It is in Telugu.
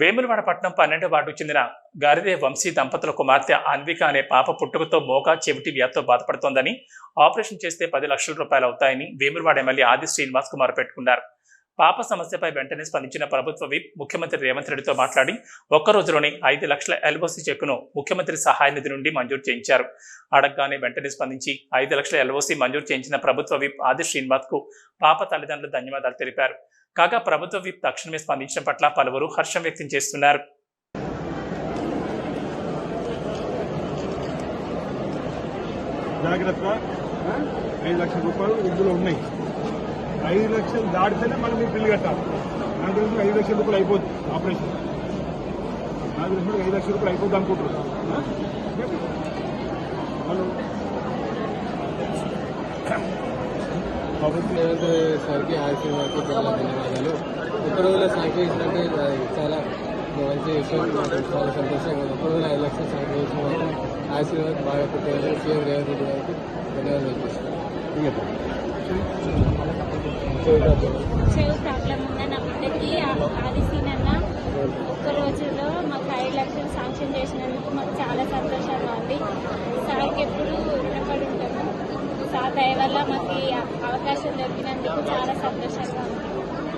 వేములవాడ పట్టణం పన్నెండో వార్డుకు చెందిన గారిదే వంశీ దంపతుల కుమార్తె అన్విక అనే పాప పుట్టుకతో మోగా చెవిటి వ్యాధితో బాధపడుతోందని ఆపరేషన్ చేస్తే పది లక్షల రూపాయలు అవుతాయని వేములవాడ ఎమ్మెల్యే ఆది శ్రీనివాస్ కుమార్ పెట్టుకున్నారు. పాప సమస్యపై వెంటనే స్పందించిన ప్రభుత్వ విప్ ముఖ్యమంత్రి రేవంత్ రెడ్డితో మాట్లాడి ఒక్క రోజులోనే ఐదు లక్షల ఎల్ఓసి చెక్కును ముఖ్యమంత్రి సహాయ నిధి నుండి మంజూరు చేయించారు. అడగగానే వెంటనే స్పందించి ఐదు లక్షల ఎల్ఓసి మంజూరు చేయించిన ప్రభుత్వ విప్ ఆది శ్రీనివాస్కు పాప తల్లిదండ్రులు ధన్యవాదాలు తెలిపారు. కాగా ప్రభుత్వ విప్ తక్షణమే స్పందించడం పట్ల పలువురు హర్షం వ్యక్తం చేస్తున్నారు. జాగ్రత్త. ఐదు లక్షల రూపాయలు ఇందులో ఉన్నాయి. ఐదు లక్షలు దాటితేనే మనం మీకు బిల్లు కట్టాలి. నాకు తెలిసిన ఐదు లక్షల రూపాయలు అయిపోద్ది ఆపరేషన్. నాకు తెలిసిన ఐదు లక్షల రూపాయలు అయిపోద్ది అనుకుంటున్నాను ప్రభుత్వ రేవంత్ సార్కి ఆశీర్వాదకు చాలా ధన్యవాదాలు. ఒక్క రోజులో సాంక్షన్ చేసినట్టే చాలా మంచి విషయం చాలా సంతోషంగా ఉంది. ఒక్క రోజులో ఐదు లక్షలు సాంక్షన్ చేసిన వరకు బాగా పెట్టారు సీఎం రేవంత్ రెడ్డి గారికి ధన్యవాదాలు చేస్తున్నాను చెవు ప్రాబ్లం ఉన్న నా బిడ్డకి ఒక్క రోజులో మాకు ఐదు లక్షలు శాంక్షన్ చేసినందుకు మాకు చాలా సంతోషం. దయ వల్ల మాకు అవకాశం దొరికినందుకు చాలా సంతోషంగా ఉంది.